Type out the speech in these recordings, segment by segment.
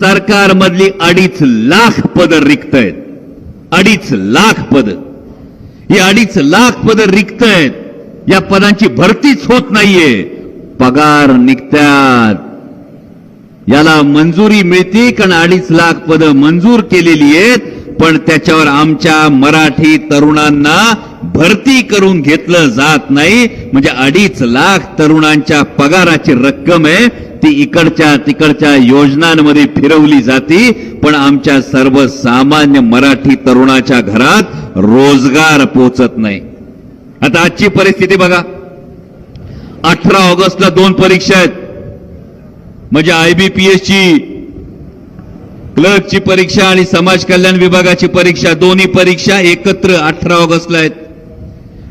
सरकार मधली अडीच लाख पद रिक्त आहेत अडीच लाख पद. ही अडीच लाख पद रिक्त आहेत या पदांची भरतीच होत नाहीये. पगार निघतात याला मंजुरी मिळते कारण अडीच लाख पद मंजूर केलेली आहेत पण त्याच्यावर आमच्या मराठी तरुणांना भरती करून घेतलं जात नाही. म्हणजे अडीच लाख तरुणांच्या पगाराची रक्कम आहे. ती इकडच्या तिकडच्या योजनांमध्ये फिरवली जाते पण आमच्या सर्वसामान्य मराठी तरुणाच्या घरात रोजगार पोचत नाही. आता आजची परिस्थिती बघा. अठरा ऑगस्टला दोन परीक्षा आहेत. म्हणजे आयबीपीएस ची क्लर्कची परीक्षा आणि समाज कल्याण विभागाची परीक्षा दोन्ही परीक्षा एकत्र अठरा ऑगस्टला आहेत.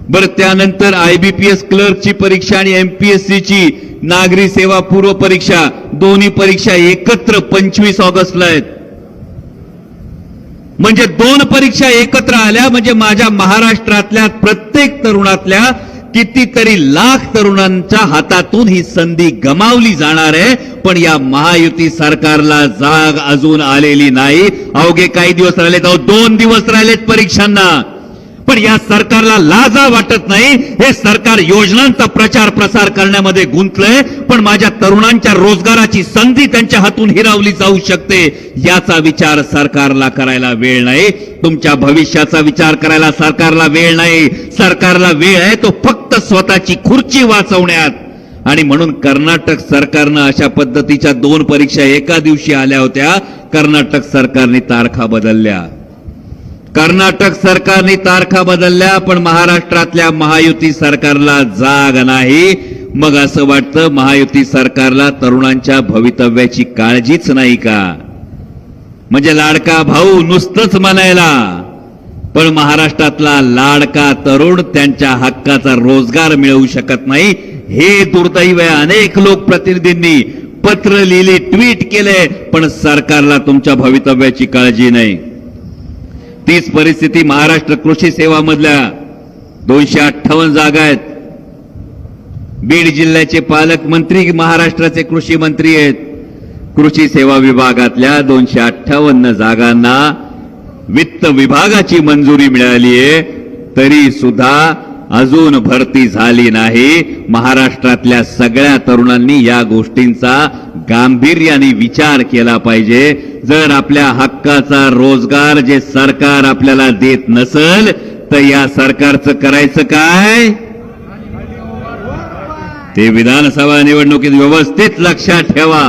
बरं त्यानंतर आयबीपीएस क्लर्कची परीक्षा आणि एमपीएससी ची नागरी सेवा पूर्व परीक्षा दोन्ही परीक्षा एकत्र पंचवीस ऑगस्टला आहेत. म्हणजे दोन परीक्षा एकत्र आल्या म्हणजे माझ्या महाराष्ट्रातल्या प्रत्येक तरुणातल्या कितीतरी लाख तरुणांच्या हातातून ही संधी गमावली जाणार आहे पण या महायुती सरकारला जाग अजून आलेली नाही. अवघे काही दिवस राहिलेत अहो दोन दिवस राहिलेत परीक्षांना. पण या सरकारला लाजा वाटत नाही. हे सरकार योजनांचा प्रचार प्रसार करण्यामध्ये गुंतलंय. पण माझ्या तरुणांच्या रोजगाराची संधी त्यांच्या हातून हिरावली जाऊ शकते याचा विचार सरकारला करायला वेळ नाही. तुमच्या भविष्याचा विचार करायला सरकारला वेळ नाही. सरकारला वेळ आहे तो फक्त स्वतःची खुर्ची वाचवण्यात. आणि म्हणून कर्नाटक सरकारनं अशा पद्धतीच्या दोन परीक्षा एका दिवशी आल्या होत्या. कर्नाटक सरकारने तारखा बदलल्या. कर्नाटक सरकारने तारखा बदलल्या पण महाराष्ट्रातल्या महायुती सरकारला जाग नाही. मग असं वाटतं महायुती सरकारला तरुणांच्या भवितव्याची काळजीच नाही का? म्हणजे लाडका भाऊ नुसतंच म्हणायला पण महाराष्ट्रातला लाडका तरुण त्यांच्या हक्काचा रोजगार मिळवू शकत नाही. हे दुर्दैव आहे. अनेक लोकप्रतिनिधींनी पत्र लिहिले ट्विट केले पण सरकारला तुमच्या भवितव्याची काळजी नाही. तीच परिस्थिती महाराष्ट्र कृषी सेवा मधल्या दोनशे अठ्ठावन्न जागा आहेत. बीड जिल्ह्याचे पालकमंत्री महाराष्ट्राचे कृषी मंत्री आहेत. कृषी सेवा विभागातल्या दोनशे अठ्ठावन्न जागांना वित्त विभागाची मंजुरी मिळाली आहे. तरी सुद्धा अजून भरती झाली नाही. महाराष्ट्रातल्या सगळ्या तरुणांनी या गोष्टींचा गांभीर्याने विचार केला पाहिजे. जर आपल्या हक्काचा रोजगार जे सरकार आपल्याला देत नसल तर या सरकारचं करायचं काय? ते विधानसभा निवडणुकीत व्यवस्थित लक्षात ठेवा.